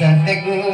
ಸದ್ಗುರು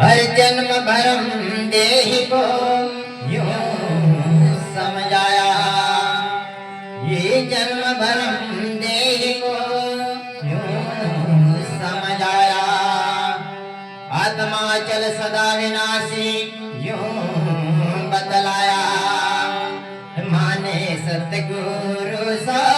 हर जन्म भरम देहि को यूं समझाया ये जन्म भरम देहि को यूं समझाया आत्मा चल सदा विनाशी यूं बतलाया माने सतगुरु समरत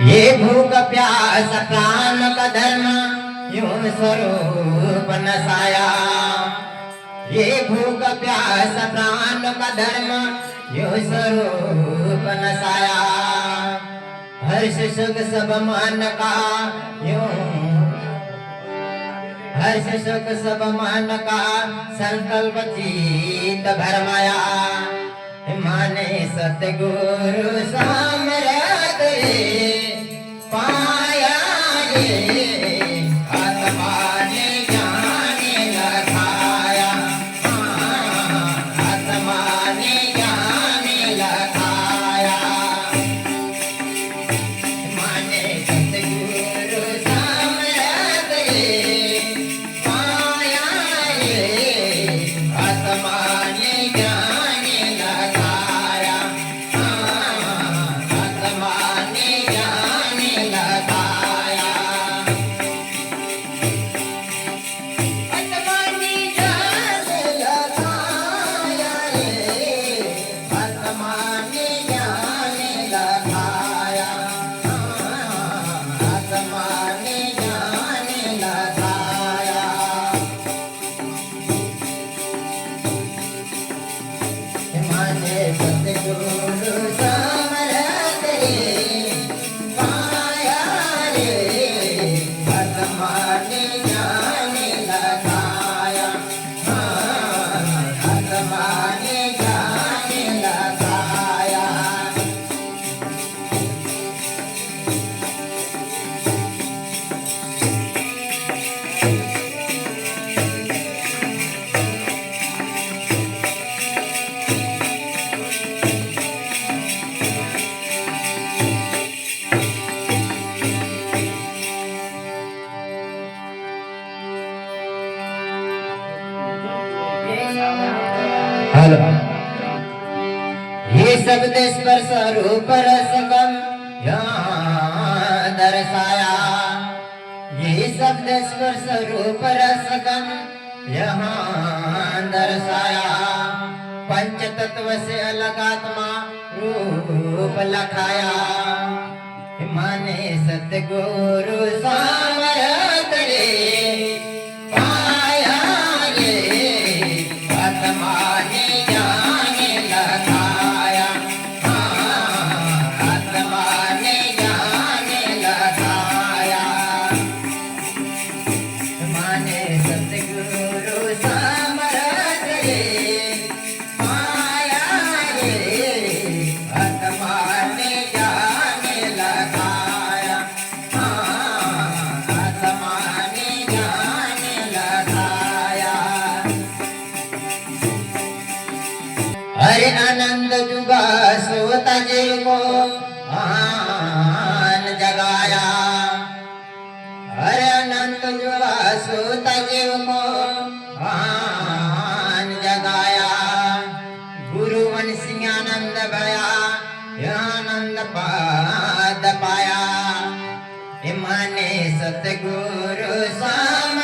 ये भूख, प्यास, प्राण का धर्म, यूँ स्वरूप नसाया। ये भूख, प्यास, प्राण का धर्म, यूँ स्वरूप नसाया। हर्ष, सुख, सब मन का, यूँ हर्ष, सुख, सब मन का संकल्प चित भरमाया माने सतगुरु सामरत रे पाया yeah, yeah. Thank you. ये शब्द स्पर्श रूप रसगम यहाँ दर्शाया ये शब्द स्पर्श रूप रसगम यहाँ दर्शाया पंच तत्व से अलग आत्मा रूप लखाया माने सतगुरु सामरत रे സുതയുമോ ആനന്ദദായ ഗുരു പാദ പായ സത്ഗുരു സാമ